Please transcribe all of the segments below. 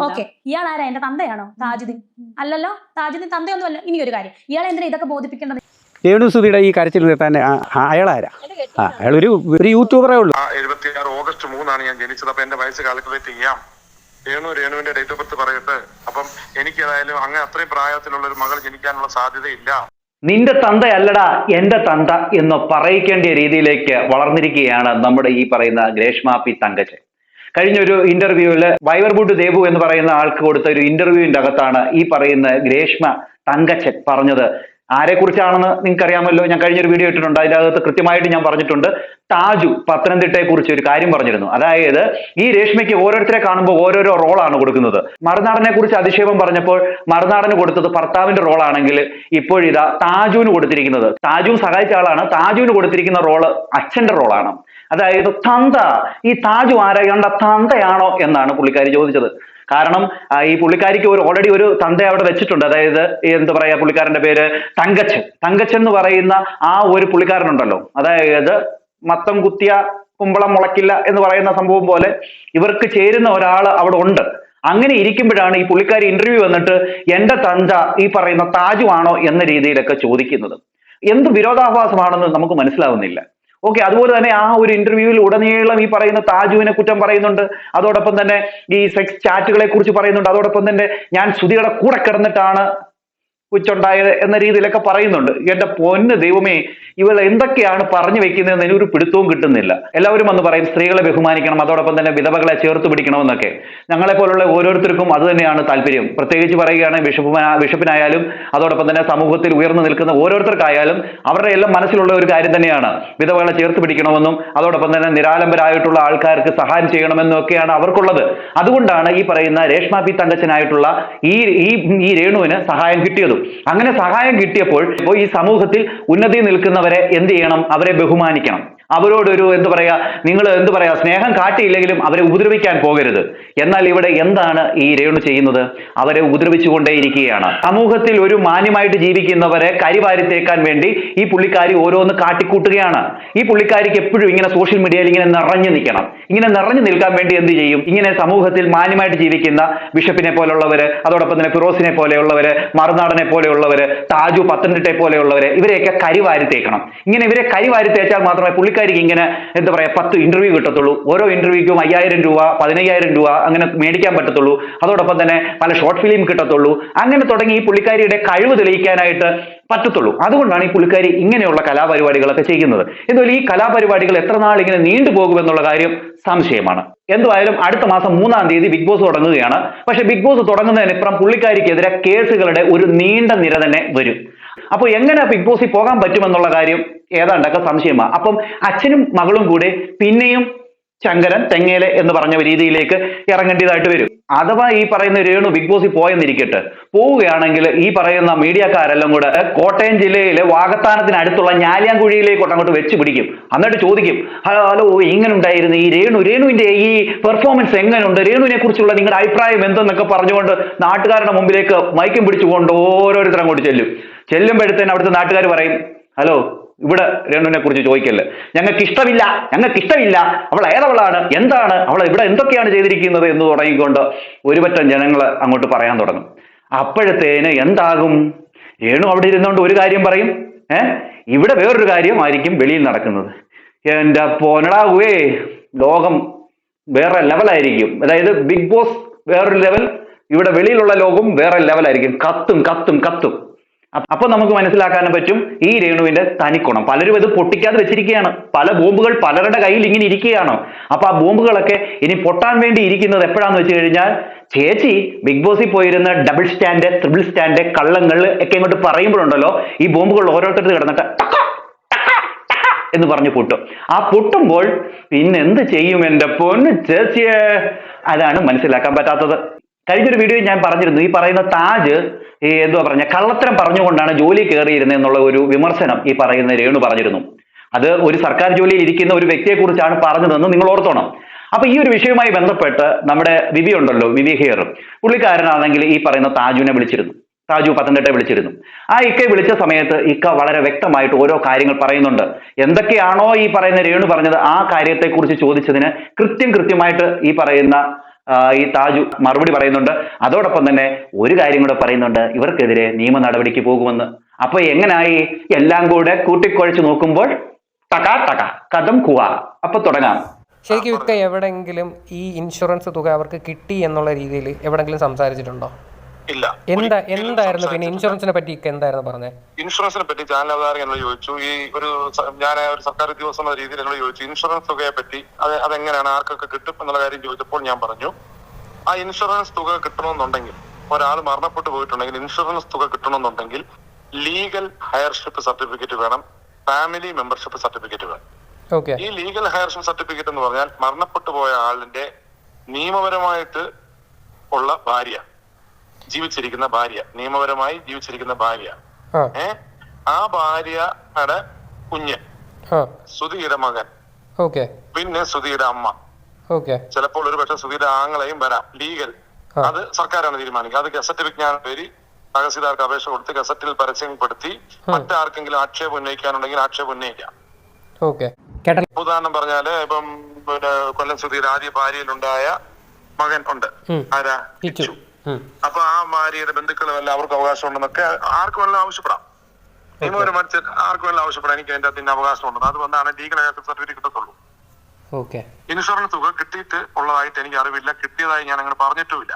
Okay. ഇയാൾ ആരാ എന്റെ തന്തയാണോ? താജുദ്ദീൻ അല്ലല്ലോ താജുദ്ദീൻ തന്തയൊന്നും അല്ല ഇനി ഒരു കാര്യം. ഇയാൾ എന്തിനാ ഇതൊക്കെ ബോധിപ്പിക്കേണ്ടത്? രേണുസുതിയുടെ ഈ കരച്ചിൽ നിർത്താൻ ആ- അയാളാരാ? ആ ഒരു ഒരു യൂട്യൂബറേ ഉള്ളൂ. എഴുപത്തിയാറ് ഓഗസ്റ്റ് മൂന്നാണ് ഞാൻ ജനിച്ചത്. അപ്പൊ എന്റെ വയസ്സ് കാൽക്കുലേറ്റ് ചെയ്യാം. രേണു രേണുവിന്റെ ഡേറ്റ് ഓഫ് ബർത്ത് പറയട്ടെ. അപ്പം എനിക്ക് ഏതായാലും അങ്ങനെ അത്രയും പ്രായത്തിലുള്ള ഒരു മകൾ ജനിക്കാനുള്ള സാധ്യതയില്ല. നിന്റെ തന്തയല്ലടാ എന്റെ തന്ത എന്ന് പറയിക്കേണ്ട രീതിയിലേക്ക് വളർന്നിരിക്കുകയാണ് നമ്മുടെ ഈ പറയുന്ന ഗ്രേഷ്മാപ്പി തങ്കച്ചൻ. കഴിഞ്ഞ ഒരു ഇന്റർവ്യൂവിൽ വൈവർബുഡ് ദേവു എന്ന് പറയുന്ന ആൾക്ക് കൊടുത്ത ഒരു ഇന്റർവ്യൂവിന്റെ അകത്താണ് ഈ പറയുന്ന ഗ്രേഷ്മ തങ്കച്ചൻ പറഞ്ഞത്. ആരെക്കുറിച്ചാണെന്ന് നിങ്ങൾക്ക് അറിയാമല്ലോ ഞാൻ കഴിഞ്ഞൊരു വീഡിയോ ഇട്ടിട്ടുണ്ട്. അതിന്റെ അകത്ത് കൃത്യമായിട്ട് ഞാൻ പറഞ്ഞിട്ടുണ്ട്. താജു പത്തനംതിട്ടയെ കുറിച്ച് ഒരു കാര്യം പറഞ്ഞിരുന്നു. അതായത് ഈ രേഷ്മയ്ക്ക് ഓരോരുത്തരെ കാണുമ്പോൾ ഓരോരോ റോളാണ് കൊടുക്കുന്നത്. മറുനാടനെ കുറിച്ച് അധിക്ഷേപം പറഞ്ഞപ്പോൾ മറുനാടന് കൊടുത്തത് ഭർത്താവിന്റെ റോളാണെങ്കിൽ ഇപ്പോഴിതാ താജുവിന് കൊടുത്തിരിക്കുന്നത്. താജുവും സഹായിച്ച ആളാണ്. താജുവിന് കൊടുത്തിരിക്കുന്ന റോൾ അച്ഛന്റെ റോളാണ് അതായത് തന്ത ഈ താജു ആരായണ്ട തന്തയാണോ എന്നാണ് പുള്ളിക്കാരി ചോദിച്ചത്. കാരണം ഈ പുള്ളിക്കാരിക്ക് ഒരു ഓൾറെഡി ഒരു തന്ത അവിടെ വെച്ചിട്ടുണ്ട്. അതായത് എന്ത് പറയാ പുള്ളിക്കാരന്റെ പേര്? തങ്കച്ചൻ. തങ്കച്ചൻ എന്ന് പറയുന്ന ആ ഒരു പുള്ളിക്കാരനുണ്ടല്ലോ. അതായത് മത്തം കുത്തിയ കുമ്പളം മുളക്കില്ല എന്ന് പറയുന്ന സംഭവം പോലെ ഇവർക്ക് ചേരുന്ന ഒരാൾ അവിടെ ഉണ്ട്. അങ്ങനെ ഇരിക്കുമ്പോഴാണ് ഈ പുള്ളിക്കാരി ഇന്റർവ്യൂ വന്നിട്ട് എന്റെ തന്ത ഈ പറയുന്ന താജു ആണോ? എന്ന രീതിയിലൊക്കെ ചോദിക്കുന്നത്. എന്ത് വിരോധാഭാസമാണെന്ന് നമുക്ക് മനസ്സിലാവുന്നില്ല. ഓക്കെ അതുപോലെ തന്നെ ആ ഒരു ഇന്റർവ്യൂവിൽ ഉടനീളം ഈ പറയുന്ന താജുവിനെ കുറ്റം പറയുന്നുണ്ട്. അതോടൊപ്പം തന്നെ ഈ സെക്സ് ചാറ്റുകളെ കുറിച്ച് പറയുന്നുണ്ട്. അതോടൊപ്പം തന്നെ ഞാൻ ശ്രുതിയുടെ കൂടെ കിടന്നിട്ടാണ് കൊച്ചുണ്ടായത് എന്ന രീതിയിലൊക്കെ പറയുന്നുണ്ട്. എന്റെ പൊന്ന് ദൈവമേ ഇവൾ എന്തൊക്കെയാണ് പറഞ്ഞു വെക്കുന്നതെന്ന് എനിക്ക് ഒരു പിടുത്തവും കിട്ടുന്നില്ല. എല്ലാവരും വന്ന് പറയും സ്ത്രീകളെ ബഹുമാനിക്കണം അതോടൊപ്പം തന്നെ വിധവകളെ ചേർത്ത് പിടിക്കണമെന്നൊക്കെ. ഞങ്ങളെ പോലുള്ള ഓരോരുത്തർക്കും അത് തന്നെയാണ് താല്പര്യം. പ്രത്യേകിച്ച് പറയുകയാണെങ്കിൽ ബിഷപ്പ് ബിഷപ്പിനായാലും അതോടൊപ്പം തന്നെ സമൂഹത്തിൽ ഉയർന്നു നിൽക്കുന്ന ഓരോരുത്തർക്കായാലും അവരുടെ എല്ലാം മനസ്സിലുള്ള ഒരു കാര്യം തന്നെയാണ്. വിധവകളെ ചേർത്ത് പിടിക്കണമെന്നും അതോടൊപ്പം തന്നെ നിരാലംബരായിട്ടുള്ള ആൾക്കാർക്ക് സഹായം ചെയ്യണമെന്നും ഒക്കെയാണ് അവർക്കുള്ളത്. അതുകൊണ്ടാണ് ഈ പറയുന്ന രേഷ്മ പി തങ്കച്ചനായിട്ടുള്ള ഈ ഈ രേണുവിന് സഹായം കിട്ടിയതും. അങ്ങനെ സഹായം കിട്ടിയപ്പോൾ ഈ സമൂഹത്തിൽ ഉന്നതി നിൽക്കുന്നവരെ എന്ത് ചെയ്യണം? അവരെ ബഹുമാനിക്കണം. അവരോടൊരു എന്ത് പറയാ നിങ്ങൾ എന്ത് പറയാ സ്നേഹം കാട്ടിയില്ലെങ്കിലും അവരെ ഉപദ്രവിക്കാൻ പോകരുത്. എന്നാൽ ഇവിടെ എന്താണ് ഈ രേണു ചെയ്യുന്നത്? അവരെ ഉപദ്രവിച്ചുകൊണ്ടേയിരിക്കുകയാണ് സമൂഹത്തിൽ ഒരു മാന്യമായിട്ട് ജീവിക്കുന്നവരെ കരിവാരിത്തേക്കാൻ വേണ്ടി ഈ പുള്ളിക്കാരി ഓരോന്ന് കാട്ടിക്കൂട്ടുകയാണ്. ഈ പുള്ളിക്കാരിക്ക് എപ്പോഴും ഇങ്ങനെ സോഷ്യൽ മീഡിയയിൽ ഇങ്ങനെ നിറഞ്ഞു നിൽക്കണം. ഇങ്ങനെ നിറഞ്ഞു നിൽക്കാൻ വേണ്ടി എന്ത് ചെയ്യും? ഇങ്ങനെ സമൂഹത്തിൽ മാന്യമായിട്ട് ജീവിക്കുന്ന ബിഷപ്പിനെ പോലുള്ളവര് അതോടൊപ്പം തന്നെ ഫിറോസിനെ പോലെയുള്ളവര് മറുനാടനെ പോലെയുള്ളവര് താജു പത്തനംതിട്ടയെ പോലെയുള്ളവര് ഇവരെയൊക്കെ കരിവാരി തേക്കണം ഇങ്ങനെ ഇവരെ കരിവാരി തേച്ചാൽ മാത്രമേ പുള്ളിക്കാരിക്ക് ഇങ്ങനെ എന്താ പറയാ പത്ത് ഇന്റർവ്യൂ കിട്ടത്തുള്ളൂ. ഓരോ ഇന്റർവ്യൂക്കും അയ്യായിരം രൂപ പതിനയ്യായിരം രൂപ അങ്ങനെ മേടിക്കാൻ പറ്റത്തുള്ളൂ. അതോടൊപ്പം തന്നെ പല ഷോർട്ട് ഫിലിം കിട്ടത്തുള്ളൂ. അങ്ങനെ തുടങ്ങി ഈ പുള്ളിക്കാരിയുടെ കഴിവ് തെളിയിക്കാനായിട്ട് പറ്റത്തുള്ളൂ. അതുകൊണ്ടാണ് ഈ പുള്ളിക്കാരി ഇങ്ങനെയുള്ള കലാപരിപാടികളൊക്കെ ചെയ്യുന്നത്. എന്നാൽ ഈ കലാപരിപാടികൾ എത്ര നാൾ ഇങ്ങനെ നീണ്ടുപോകുമെന്നുള്ള കാര്യം സംശയമാണ്. എന്തായാലും അടുത്ത മാസം മൂന്നാം തീയതി ബിഗ് ബോസ് തുടങ്ങുകയാണ്. പക്ഷെ ബിഗ് ബോസ് തുടങ്ങുന്നതിനിപ്പുറം പുള്ളിക്കാരിക്കെതിരെ കേസുകളുടെ ഒരു നീണ്ട നിര തന്നെ വരും. അപ്പോൾ എങ്ങനെ ബിഗ് ബോസിൽ പോകാൻ പറ്റുമെന്നുള്ള കാര്യം ഏതാണ്ടൊക്കെ സംശയമാണ് അപ്പം അച്ഛനും മകളും കൂടെ പിന്നെയും ശങ്കരൻ തെങ്ങേലെ എന്ന് പറഞ്ഞ രീതിയിലേക്ക് ഇറങ്ങേണ്ടതായിട്ട് വരും. അഥവാ ഈ പറയുന്ന രേണു ബിഗ് ബോസിൽ പോയെന്നിരിക്കട്ടെ പോവുകയാണെങ്കിൽ ഈ പറയുന്ന മീഡിയക്കാരെല്ലാം കൂടെ കോട്ടയം ജില്ലയിലെ വാഗത്താനത്തിന് അടുത്തുള്ള ഞാലിയാൻകുഴിയിലേക്ക് അങ്ങോട്ട് വെച്ച് പിടിക്കും. എന്നിട്ട് ചോദിക്കും ഹലോ ഇങ്ങനെ ഉണ്ടായിരുന്നു ഈ രേണു? രേണുവിന്റെ ഈ പെർഫോമൻസ് എങ്ങനെയുണ്ട് രേണുവിനെ കുറിച്ചുള്ള നിങ്ങളുടെ അഭിപ്രായം എന്തെന്നൊക്കെ പറഞ്ഞുകൊണ്ട് നാട്ടുകാരുടെ മുമ്പിലേക്ക് മൈക്കും പിടിച്ചുകൊണ്ട് ഓരോരുത്തരും അങ്ങോട്ട് ചെല്ലും. ചെല്ലുമ്പോഴത്തേന് അവിടുത്തെ നാട്ടുകാർ പറയും ഹലോ ഇവിടെ രേണുവിനെ കുറിച്ച് ചോദിക്കല്ലേ ഞങ്ങൾക്ക് ഇഷ്ടമില്ല ഞങ്ങൾക്ക് ഇഷ്ടമില്ല അവൾ ഏതവളാണ്? എന്താണ്? അവൾ ഇവിടെ എന്തൊക്കെയാണ് ചെയ്തിരിക്കുന്നത് എന്ന് തുടങ്ങിക്കൊണ്ട് ഒരുപറ്റം ജനങ്ങൾ അങ്ങോട്ട് പറയാൻ തുടങ്ങും. അപ്പോഴത്തേന് എന്താകും? രേണു അവിടെ ഇരുന്നുകൊണ്ട് ഒരു കാര്യം പറയും. ഏ? ഇവിടെ വേറൊരു കാര്യമായിരിക്കും വെളിയിൽ നടക്കുന്നത്. എന്റെ പോനടാവേ ലോകം വേറെ ലെവലായിരിക്കും. അതായത് ബിഗ് ബോസ് വേറൊരു ലെവൽ ഇവിടെ വെളിയിലുള്ള ലോകം വേറെ ലെവലായിരിക്കും. കത്തും കത്തും കത്തും. അപ്പ- അപ്പൊ നമുക്ക് മനസ്സിലാക്കാൻ പറ്റും ഈ രേണുവിന്റെ തനിക്കുണം. പലരും ഇത് പൊട്ടിക്കാതെ വെച്ചിരിക്കുകയാണ്. പല ബോംബുകൾ പലരുടെ കയ്യിൽ ഇങ്ങനെ ഇരിക്കുകയാണ്. അപ്പൊ ആ ബോംബുകളൊക്കെ ഇനി പൊട്ടാൻ വേണ്ടി ഇരിക്കുന്നത് എപ്പോഴാന്ന് വെച്ച് കഴിഞ്ഞാൽ ചേച്ചി ബിഗ് ബോസിൽ പോയിരുന്ന ഡബിൾ സ്റ്റാൻഡ് ത്രിബിൾ സ്റ്റാൻഡ് കള്ളങ്ങൾ ഒക്കെ ഇങ്ങോട്ട് പറയുമ്പോഴുണ്ടല്ലോ ഈ ബോംബുകൾ ഓരോരുത്തർ കിടന്നിട്ട് എന്ന് പറഞ്ഞു പൊട്ടും. ആ പൊട്ടുമ്പോൾ പിന്നെ എന്ത് ചെയ്യും എന്റെ പൊന്ന് ചേച്ചിയെ? അതാണ് മനസ്സിലാക്കാൻ പറ്റാത്തത്. കഴിഞ്ഞൊരു വീഡിയോയിൽ ഞാൻ പറഞ്ഞിരുന്നു ഈ പറയുന്ന താജ് ഈ എന്തുവാ പറഞ്ഞ കള്ളത്തരം പറഞ്ഞുകൊണ്ടാണ് ജോലി കയറിയിരുന്നത് എന്നുള്ള ഒരു വിമർശനം ഈ പറയുന്ന രേണു പറഞ്ഞിരുന്നു. അത് ഒരു സർക്കാർ ജോലിയിൽ ഇരിക്കുന്ന ഒരു വ്യക്തിയെ കുറിച്ചാണ് പറഞ്ഞതെന്ന് നിങ്ങൾ ഓർത്തോണം. അപ്പൊ ഈ ഒരു വിഷയവുമായി ബന്ധപ്പെട്ട് നമ്മുടെ വിവി ഉണ്ടല്ലോ വിവി ഹിയർ. പുള്ളിക്കാരനാണെങ്കിൽ ഈ പറയുന്ന താജുവിനെ വിളിച്ചിരുന്നു. താജു പത്തനംതിട്ട വിളിച്ചിരുന്നു. ആ ഇക്കയെ വിളിച്ച സമയത്ത് ഇക്ക വളരെ വ്യക്തമായിട്ട് ഓരോ കാര്യങ്ങൾ പറയുന്നുണ്ട്. എന്തൊക്കെയാണോ ഈ പറയുന്ന രേണു പറഞ്ഞത് ആ കാര്യത്തെക്കുറിച്ച് ചോദിച്ചതിന് കൃത്യം കൃത്യമായിട്ട് ഈ പറയുന്ന ഈ താജു മറുപടി പറയുന്നുണ്ട്. അതോടൊപ്പം തന്നെ ഒരു കാര്യം കൂടെ പറയുന്നുണ്ട്. ഇവർക്കെതിരെ നിയമ നടപടിക്ക് പോകുമെന്ന്. അപ്പൊ എങ്ങനായി? എല്ലാം കൂടെ കൂട്ടിക്കുഴച്ച് നോക്കുമ്പോൾ ടകാ ടക കഥം കുവ. അപ്പൊ തുടങ്ങാം. ശരിക്കും എവിടെങ്കിലും ഈ ഇൻഷുറൻസ് തുക അവർക്ക് കിട്ടി എന്നുള്ള രീതിയിൽ എവിടെങ്കിലും സംസാരിച്ചിട്ടുണ്ടോ? ഇല്ല. എന്താ എന്തായിരുന്നു പിന്നെ ഇൻഷുറൻസിനെ പറ്റി എന്തായിരുന്നു പറഞ്ഞത് ഇൻഷുറൻസിനെ പറ്റി ചാനൽ അവതാരകൻ എന്നോട് ചോദിച്ചു. ഈ ഒരു ഞാൻ ഒരു സർക്കാർ ഉദ്യോഗസ്ഥ എന്ന രീതിയിൽ എന്നോട് ചോദിച്ചു. ഇൻഷുറൻസ് തുകയെ പറ്റി അത് അതെങ്ങനെയാണ്? ആർക്കൊക്കെ കിട്ടും എന്നുള്ള കാര്യം ചോദിച്ചപ്പോൾ ഞാൻ പറഞ്ഞു ആ ഇൻഷുറൻസ് തുക കിട്ടണമെന്നുണ്ടെങ്കിൽ ഒരാൾ മരണപ്പെട്ടു പോയിട്ടുണ്ടെങ്കിൽ ഇൻഷുറൻസ് തുക കിട്ടണമെന്നുണ്ടെങ്കിൽ ലീഗൽ ഹയർഷിപ്പ് സർട്ടിഫിക്കറ്റ് വേണം ഫാമിലി മെമ്പർഷിപ്പ് സർട്ടിഫിക്കറ്റ് വേണം. ഈ ലീഗൽ ഹയർഷിപ്പ് സർട്ടിഫിക്കറ്റ് എന്ന് പറഞ്ഞാൽ മരണപ്പെട്ടു പോയ ആളിന്റെ നിയമപരമായിട്ട് ഉള്ള ഭാര്യ ജീവിച്ചിരിക്കുന്ന ഭാര്യ നിയമപരമായി ജീവിച്ചിരിക്കുന്ന ഭാര്യ. ആ. ഏ? ആ ഭാര്യയുടെ കുഞ്ഞ്. സുധിയുടെ മകൻ. ഓക്കെ. പിന്നെ സുധിയുടെ അമ്മ. ഓക്കെ. ചിലപ്പോൾ ഒരു പക്ഷെ സുധിയുടെ ആങ്ങളെയും വരാം. ലീഗൽ. അത് സർക്കാരാണ് തീരുമാനിക്കുക. അത് ഗസറ്റ് വിജ്ഞാന പേര് തഹസീൽദാർക്ക് അപേക്ഷ കൊടുത്ത് ഗസറ്റിൽ പരസ്യപ്പെടുത്തി മറ്റാർക്കെങ്കിലും ആക്ഷേപം ഉന്നയിക്കാനുണ്ടെങ്കിൽ ആക്ഷേപം ഉന്നയിക്കാം. ഉദാഹരണം പറഞ്ഞാൽ ഇപ്പം പിന്നെ കൊല്ലം സുധീർ ആദ്യ ഭാര്യയിലുണ്ടായ മകൻ ഉണ്ട്. ആരാ. അപ്പൊ ആ ഭാര്യയുടെ ബന്ധുക്കളും എല്ലാം അവർക്ക് അവകാശം ഉണ്ടെന്നൊക്കെ ആർക്കും എല്ലാം ആവശ്യപ്പെടാം. നിയമപരമായി ആർക്കും എല്ലാം ആവശ്യപ്പെടാം. എനിക്ക് അതിന്റെ അതിന്റെ അവകാശം ഉണ്ടെന്ന്. അത് വന്നാണ് ലീഗൽ സർട്ടിഫിക്കറ്റ് കിട്ടത്തുള്ളൂ. ഓക്കെ. ഇൻഷുറൻസ് തുക കിട്ടിയിട്ട് ഉള്ളതായിട്ട് എനിക്ക് അറിവില്ല. കിട്ടിയതായി ഞാൻ അങ്ങനെ പറഞ്ഞിട്ടുമില്ല.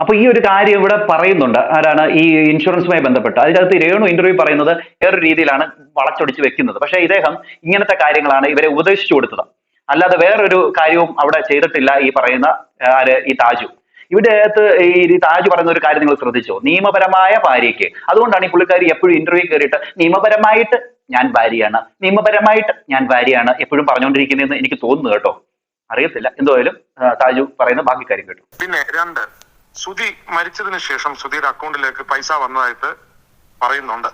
അപ്പൊ ഈ ഒരു കാര്യം ഇവിടെ പറയുന്നുണ്ട്. ആരാണ്? ഈ ഇൻഷുറൻസുമായി ബന്ധപ്പെട്ട്. അതിനകത്ത് രേണു ഇന്റർവ്യൂ പറയുന്നത് വേറൊരു രീതിയിലാണ് വളച്ചൊടിച്ച് വെക്കുന്നത്. പക്ഷേ ഇദ്ദേഹം ഇങ്ങനത്തെ കാര്യങ്ങളാണ് ഇവരെ ഉപദേശിച്ചു കൊടുത്തത്. അല്ലാതെ വേറൊരു കാര്യവും അവിടെ ചെയ്തിട്ടില്ല ഈ പറയുന്ന ആര്? ഈ താജു. ഇവിടെ അകത്ത് ഈ ഈ താജ് പറയുന്ന ഒരു കാര്യം നിങ്ങൾ ശ്രദ്ധിച്ചോ? നിയമപരമായ ഭാര്യയ്ക്ക്. അതുകൊണ്ടാണ് ഈ പുള്ളിക്കാരി എപ്പോഴും ഇന്റർവ്യൂ കയറിയിട്ട് നിയമപരമായിട്ട് ഞാൻ ഭാര്യയാണ്. നിയമപരമായിട്ട് ഞാൻ ഭാര്യയാണ് എപ്പോഴും പറഞ്ഞുകൊണ്ടിരിക്കുന്നതെന്ന് എനിക്ക് തോന്നുന്നു കേട്ടോ. അറിയത്തില്ല. എന്തായാലും താജു പറയുന്ന ബാക്കി കാര്യം കേട്ടു. പിന്നെ രണ്ട് സുധി മരിച്ചതിന് ശേഷം സുധിയുടെ അക്കൗണ്ടിലേക്ക് പൈസ വന്നതായിട്ട് പറയുന്നുണ്ട്.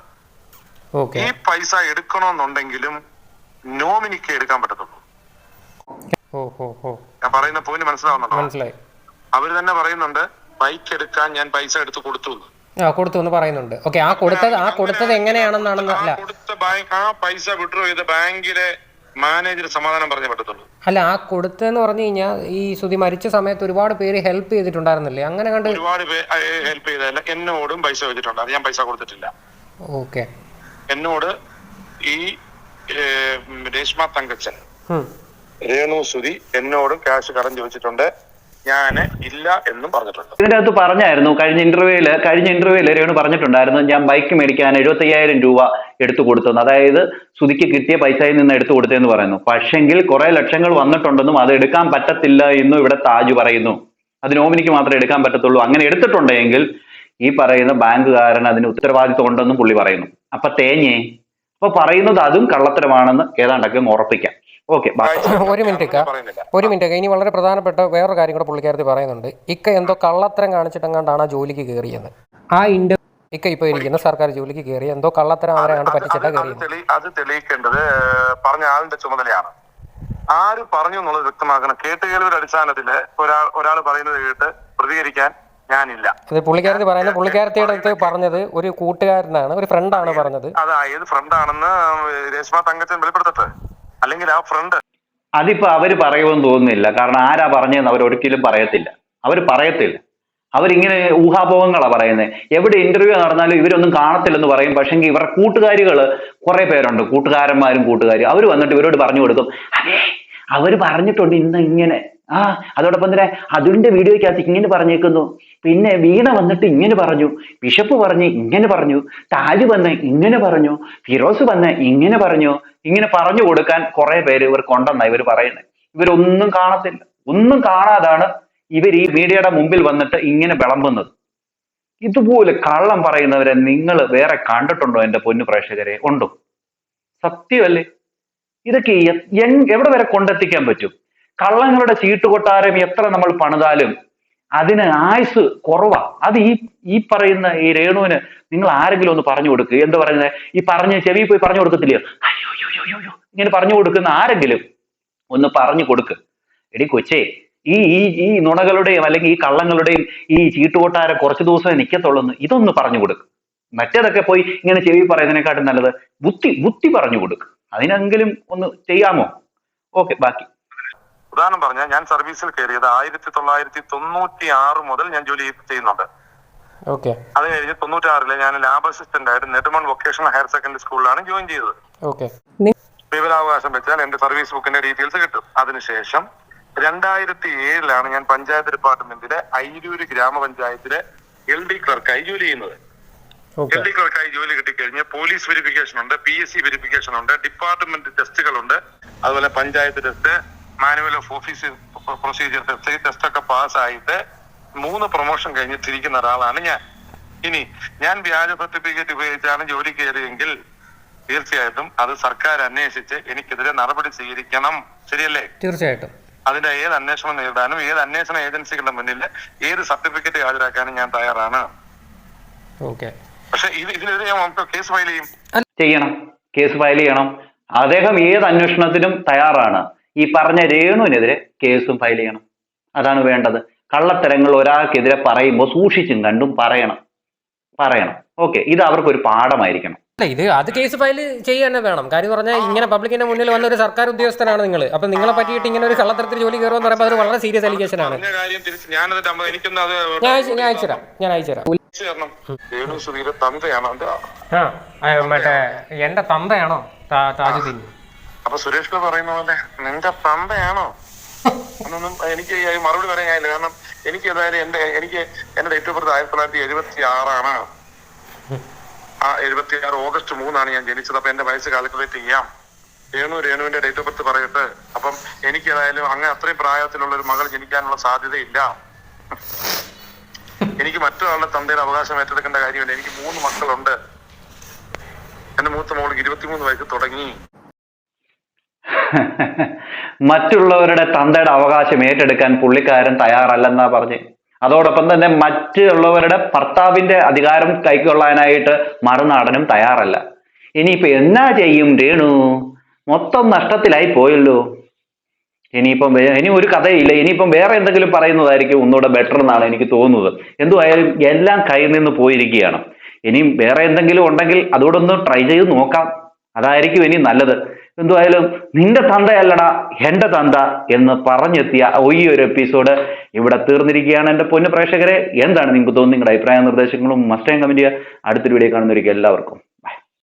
ഓക്കെ. ഈ പൈസ എടുക്കണമെന്നുണ്ടെങ്കിലും നോമിനിക്ക് എടുക്കാൻ പറ്റത്തുള്ളൂ. ഓ ഓ ഓ ഞാൻ പറയുന്ന പോയിന്റ് മനസ്സിലാവുന്നുണ്ടോ? മനസ്സിലായി. അവർ തന്നെ പറയുന്നുണ്ട് ബൈക്ക് എടുക്കാൻ ഞാൻ പൈസ എടുത്ത് കൊടുത്തു ആ കൊടുത്തു എന്ന് പറയുന്നുണ്ട്. ഓക്കെ ആ കൊടുത്തത് ആ കൊടുത്തത് എങ്ങനെയാണെന്നാണെന്ന് അല്ല. കൊടുത്ത ബാങ്ക് ആ പൈസ വിഡ്രോ ചെയ്ത ബാങ്കിലെ മാനേജർ സമാധാനം പറഞ്ഞേ പറ്റത്തുള്ളൂ. അല്ല ആ കൊടുത്തെന്ന് പറഞ്ഞു കഴിഞ്ഞാൽ ഈ സുതി മരിച്ച സമയത്ത് ഒരുപാട് പേര് ഹെൽപ്പ് ചെയ്തിട്ടുണ്ടായിരുന്നില്ലേ? അങ്ങനെ കണ്ട് ഒരുപാട് ഹെൽപ്പ് ചെയ്തല്ല എന്നോടും പൈസ വെച്ചിട്ടുണ്ട്. ഞാൻ പൈസ കൊടുത്തിട്ടില്ല. ഓക്കെ എന്നോട് ഈ രേഷ്മ തങ്കച്ചൻ രേണു സുതി എന്നോടും ക്യാഷ് കടം ചോദിച്ചിട്ടുണ്ട്. ഞാൻ ഇല്ല എന്നും പറഞ്ഞിട്ടുണ്ട്. ഇതിന്റെ അകത്ത് പറഞ്ഞായിരുന്നു കഴിഞ്ഞ ഇന്റർവ്യൂൽ കഴിഞ്ഞ ഇന്റർവ്യൂൽ രേണു പറഞ്ഞിട്ടുണ്ടായിരുന്നു ഞാൻ ബൈക്ക് മേടിക്കാൻ എഴുപത്തി അയ്യായിരം രൂപ എടുത്തു കൊടുത്തെന്ന്. അതായത് സുതിക്ക് കിട്ടിയ പൈസയിൽ നിന്ന് എടുത്തു കൊടുത്തെന്ന് പറയുന്നു. പക്ഷെങ്കിൽ കുറെ ലക്ഷങ്ങൾ വന്നിട്ടുണ്ടെന്നും അത് എടുക്കാൻ പറ്റത്തില്ല എന്നും ഇവിടെ താജ് പറയുന്നു. അത് നോമിനിക്ക് മാത്രമേ എടുക്കാൻ പറ്റത്തുള്ളൂ. അങ്ങനെ എടുത്തിട്ടുണ്ടെങ്കിൽ ഈ പറയുന്ന ബാങ്കുകാരൻ അതിന് ഉത്തരവാദിത്വം ഉണ്ടെന്നും പുള്ളി പറയുന്നു. അപ്പൊ തേഞ്ഞേ അപ്പൊ പറയുന്നത് അതും കള്ളത്തരമാണെന്ന് ഏതാണ്ടൊക്കെ ഉറപ്പിക്കാം. ഓക്കെ ഒരു മിനിറ്റ് ഒരു മിനിറ്റ്. ഇനി വളരെ പ്രധാനപ്പെട്ട വേറൊരു കാര്യം കൂടെ പുള്ളിക്കാരത്തി പറയുന്നുണ്ട്. ഇക്ക എന്തോ കള്ളത്തരം കാണിച്ചിട്ടെങ്ങാണ്ടാണ് ആ ജോലിക്ക് കയറിയത് ആ ഇന്റർ ഇക്ക ഇപ്പൊ ഇരിക്കുന്ന. സർക്കാർ ജോലിക്ക് കയറി എന്തോ കള്ളത്തരം അവരെ കണ്ട് പറ്റിച്ചിട്ടാ കയറി അത് തെളിയിക്കേണ്ടത് പറഞ്ഞ ആളിന്റെ ചുമതലയാണ്. ആര് പറഞ്ഞു എന്നുള്ളത് വ്യക്തമാക്കണം. കേട്ടുകേൾവിയുടെ അടിസ്ഥാനത്തിൽ ഒരാൾ ഒരാൾ പറയുന്നത് കേട്ട് പ്രതികരിക്കാൻ ഞാനില്ല. അത് പുള്ളിക്കാരത്തി പറയുന്നത് പുള്ളിക്കാരത്തിയുടെ അടുത്ത് പറഞ്ഞത് ഒരു കൂട്ടുകാരനാണ് ഒരു ഫ്രണ്ടാണ് പറഞ്ഞത്. അതായത് ഫ്രണ്ടാണെന്ന് രേഷ്മ തങ്കച്ചൻ വെളിപ്പെടുത്തട്ടെ? അല്ലെങ്കിൽ ആ ഫ്രണ്ട് അതിപ്പോ അവർ പറയുമെന്ന് തോന്നുന്നില്ല. കാരണം ആരാ പറഞ്ഞതെന്ന് അവർ ഒരിക്കലും പറയത്തില്ല. അവർ പറയത്തില്ല. അവരിങ്ങനെ ഊഹാപോഹങ്ങളാ പറയുന്നത് എവിടെ ഇന്റർവ്യൂ നടന്നാലും ഇവരൊന്നും കാണത്തില്ലെന്ന് പറയും. പക്ഷെങ്കിൽ ഇവരുടെ കൂട്ടുകാരികൾ കുറെ പേരുണ്ട്. കൂട്ടുകാരന്മാരും കൂട്ടുകാരും. അവർ വന്നിട്ട് ഇവരോട് പറഞ്ഞു കൊടുക്കും. അതെ അവർ പറഞ്ഞിട്ടുണ്ട് ഇന്ന് ഇങ്ങനെ. ആ അതോടൊപ്പം തന്നെ അതിന്റെ വീഡിയോയ്ക്കകത്ത് ഇങ്ങനെ പറഞ്ഞേക്കുന്നു. പിന്നെ വീണ വന്നിട്ട് ഇങ്ങനെ പറഞ്ഞു ബിഷപ്പ് പറഞ്ഞ് ഇങ്ങനെ പറഞ്ഞു താജ് വന്ന് ഇങ്ങനെ പറഞ്ഞു ഫിറോസ് വന്ന് ഇങ്ങനെ പറഞ്ഞു ഇങ്ങനെ പറഞ്ഞു കൊടുക്കാൻ കുറെ പേര് ഇവർ കൊണ്ടെന്നാ ഇവർ പറയുന്നത് ഇവരൊന്നും കാണത്തില്ല. ഒന്നും കാണാതാണ് ഇവർ ഈ മീഡിയയുടെ മുമ്പിൽ വന്നിട്ട് ഇങ്ങനെ വിളമ്പുന്നത്. ഇതുപോലെ കള്ളം പറയുന്നവരെ നിങ്ങൾ വേറെ കണ്ടിട്ടുണ്ടോ എന്റെ പൊന്നു പ്രേക്ഷകരെ? ഉണ്ടോ? സത്യമല്ലേ? ഇതൊക്കെ എവിടെ വരെ കൊണ്ടെത്തിക്കാൻ പറ്റും? കള്ളങ്ങളുടെ ചീട്ടുകൊട്ടാരം എത്ര നമ്മൾ പണിതാലും അതിന് ആയുസ് കുറവാ. അത് ഈ ഈ പറയുന്ന ഈ രേണുവിന് നിങ്ങൾ ആരെങ്കിലും ഒന്ന് പറഞ്ഞു കൊടുക്കുക എന്ത് പറയുന്നത് ഈ പറഞ്ഞ് ചെവി പോയി പറഞ്ഞു കൊടുക്കത്തില്ലയോ? അയ്യോ അയ്യോ ഇങ്ങനെ പറഞ്ഞു കൊടുക്കുന്ന ആരെങ്കിലും ഒന്ന് പറഞ്ഞു കൊടുക്ക്. എടി കൊച്ചേ ഈ ഈ ഈ നുണകളുടെയും അല്ലെങ്കിൽ ഈ കള്ളങ്ങളുടെയും ഈ ചീട്ടുകൊട്ടാരം കുറച്ച് ദിവസമേ നിൽക്കത്തുള്ളൂ ഇതൊന്ന് പറഞ്ഞു കൊടുക്ക്. മറ്റേതൊക്കെ പോയി ഇങ്ങനെ ചെവി പറയുന്നതിനെക്കാട്ടും നല്ലത് ബുദ്ധി ബുദ്ധി പറഞ്ഞു കൊടുക്ക്. അതിനെങ്കിലും ഒന്ന് ചെയ്യാമോ? ഓക്കെ ബാക്കി. ഉദാഹരണം പറഞ്ഞാൽ ഞാൻ സർവീസിൽ കയറിയത് ആയിരത്തി തൊള്ളായിരത്തി തൊണ്ണൂറ്റി ആറ് മുതൽ ഞാൻ ജോലി ചെയ്യുന്നുണ്ട്. ഓക്കെ. അത് കഴിഞ്ഞ് തൊണ്ണൂറ്റി ആറിൽ ഞാൻ ലാബ് അസിസ്റ്റന്റ് ആയിട്ട് നെടുമൺ വൊക്കേഷണൽ ഹയർ സെക്കൻഡറി സ്കൂളിലാണ് ജോയിൻ ചെയ്തത്. ഓക്കെ. വിവരാവകാശം വെച്ചാൽ എന്റെ സർവീസ് ബുക്കിന്റെ ഡീറ്റെയിൽസ് കിട്ടും. അതിനുശേഷം രണ്ടായിരത്തി ഏഴിലാണ് ഞാൻ പഞ്ചായത്ത് ഡിപ്പാർട്ട്മെന്റിലെ അയിരൂര് ഗ്രാമപഞ്ചായത്തിലെ എൽ ഡി ക്ലർക്കായി ജോലി ചെയ്യുന്നത്. എൽ ഡി ക്ലർക്കായി ജോലി കിട്ടിക്കഴിഞ്ഞ് പോലീസ് വെരിഫിക്കേഷൻ ഉണ്ട് പി എസ് സി വെരിഫിക്കേഷൻ ഉണ്ട് ഡിപ്പാർട്ട്മെന്റ് ടെസ്റ്റുകളുണ്ട് അതുപോലെ panchayat test manual of office procedure test ഒക്കെ പാസ്സായിട്ട് മൂന്ന് പ്രൊമോഷൻ കഴിഞ്ഞിട്ടിരിക്കുന്ന ഒരാളാണ് ഞാൻ. ഇനി ഞാൻ വ്യാജ സർട്ടിഫിക്കറ്റ് ഉപയോഗിച്ചാണ് ജോലി കയറിയെങ്കിൽ തീർച്ചയായിട്ടും അത് സർക്കാർ അന്വേഷിച്ച് എനിക്കെതിരെ നടപടി സ്വീകരിക്കണം. ശരിയല്ലേ? തീർച്ചയായിട്ടും. അതിന്റെ ഏത് അന്വേഷണം നേരിടാനും ഏത് അന്വേഷണ ഏജൻസികളുടെ മുന്നിൽ ഏത് സർട്ടിഫിക്കറ്റ് ഹാജരാക്കാനും ഞാൻ തയ്യാറാണ്. ഓക്കെ. പക്ഷെ ഇത് ഇതിനെതിരെ ഞാൻ നമുക്ക് കേസ് ഫയൽ ചെയ്യും. ചെയ്യണം. കേസ് ഫയൽ ചെയ്യണം. അദ്ദേഹം ഏത് അന്വേഷണത്തിനും തയ്യാറാണ്. ഈ പറഞ്ഞ രേണുവിനെതിരെ കേസും ഫയൽ ചെയ്യണം. അതാണ് വേണ്ടത്. കള്ളത്തരങ്ങൾ ഒരാൾക്കെതിരെ പറയുമ്പോൾ സൂക്ഷിച്ചും കണ്ടും പറയണം. പറയണം. ഓക്കെ ഇത് അവർക്ക് ഒരു പാഠമായിരിക്കണം. അല്ല ഇത് അത് കേസ് ഫയൽ ചെയ്യുക തന്നെ വേണം. കാര്യം പറഞ്ഞാ പറഞ്ഞാൽ ഇങ്ങനെ പബ്ലിക്കിന്റെ മുന്നിൽ വന്ന ഒരു സർക്കാർ ഉദ്യോഗസ്ഥനാണ് നിങ്ങൾ അപ്പൊ നിങ്ങളെ പറ്റിയിട്ട് ഇങ്ങനെ ഒരു കള്ളത്തരത്തിൽ ജോലി കയറുമെന്ന് പറയുമ്പോൾ അത് വളരെ സീരിയസ് അലിഗേഷൻ ആണ്. ഞാൻ അയച്ചു ഞാൻ അയച്ചുതരാം ഞാൻ അയച്ചുതരാം തിരിച്ച് രേണു സുധീര തന്തയാണ്. അത് ആ മറ്റേ എന്റെ തന്തയാണോ? താജുദ്ദീൻ. അപ്പൊ സുരേഷ് പറയുന്ന പോലെ നിന്റെ തന്തയാണോ? എന്നൊന്നും എനിക്ക് മറുപടി പറയാൻ കഴിയില്ല. കാരണം എനിക്ക് ഏതായാലും എന്റെ എനിക്ക് എന്റെ ഡേറ്റ് ഓഫ് ബർത്ത് ആയിരത്തി തൊള്ളായിരത്തി എഴുപത്തി ആറാണ് ആ എഴുപത്തി ആറ് ഓഗസ്റ്റ് മൂന്നാണ് ഞാൻ ജനിച്ചത്. അപ്പൊ എന്റെ വയസ്സ് കാൽക്കുലേറ്റ് ചെയ്യാം. രേണു രേണുവിന്റെ ഡേറ്റ് ഓഫ് ബർത്ത് പറയട്ടെ. അപ്പം എനിക്ക് ഏതായാലും അങ്ങനെ അത്രയും പ്രായത്തിലുള്ള ഒരു മകൾ ജനിക്കാനുള്ള സാധ്യതയില്ല. എനിക്ക് മറ്റൊരാളുടെ തന്തയുടെ അവകാശം ഏറ്റെടുക്കേണ്ട കാര്യമില്ല. എനിക്ക് മൂന്ന് മക്കളുണ്ട്. എന്റെ മൂത്ത മോൾക്ക് ഇരുപത്തിമൂന്ന് വയസ്സ് തുടങ്ങി. മറ്റുള്ളവരുടെ തന്തയുടെ അവകാശം ഏറ്റെടുക്കാൻ പുള്ളിക്കാരൻ തയ്യാറല്ലെന്നാ പറഞ്ഞ്. അതോടൊപ്പം തന്നെ മറ്റുള്ളവരുടെ ഭർത്താവിന്റെ അധികാരം കൈക്കൊള്ളാനായിട്ട് മറുനാടനും തയ്യാറല്ല. ഇനിയിപ്പോ എന്നാ ചെയ്യും രേണു? മൊത്തം നഷ്ടത്തിലായി പോയല്ലോ. ഇനിയിപ്പം ഇനി ഒരു കഥയില്ല. ഇനിയിപ്പം വേറെ എന്തെങ്കിലും പറയുന്നതായിരിക്കും ഒന്നുകൂടെ ബെറ്റർ എന്നാണ് എനിക്ക് തോന്നുന്നത്. എന്തുവായാലും എല്ലാം കയ്യിൽ നിന്ന് പോയിരിക്കുകയാണ്. ഇനിയും വേറെ എന്തെങ്കിലും ഉണ്ടെങ്കിൽ അതുകൂടെ ഒന്ന് ട്രൈ ചെയ്ത് നോക്കാം. അതായിരിക്കും ഇനി നല്ലത്. എന്തുവായാലും നിന്റെ തന്തയല്ലടാ എന്റെ തന്ത എന്ന് പറഞ്ഞെത്തിയ ഈ ഒരു എപ്പിസോഡ് ഇവിടെ തീർന്നിരിക്കുകയാണ്. എന്റെ പൊന്നു പ്രേക്ഷകരെ എന്താണ് നിങ്ങൾക്ക് തോന്നുന്നത് നിങ്ങളുടെ അഭിപ്രായ നിർദ്ദേശങ്ങളും? മസ്റ്റേം കമന്റ് ചെയ്യുക. അടുത്തൊരു വീഡിയോ കാണുന്നവർക്ക് എല്ലാവർക്കും.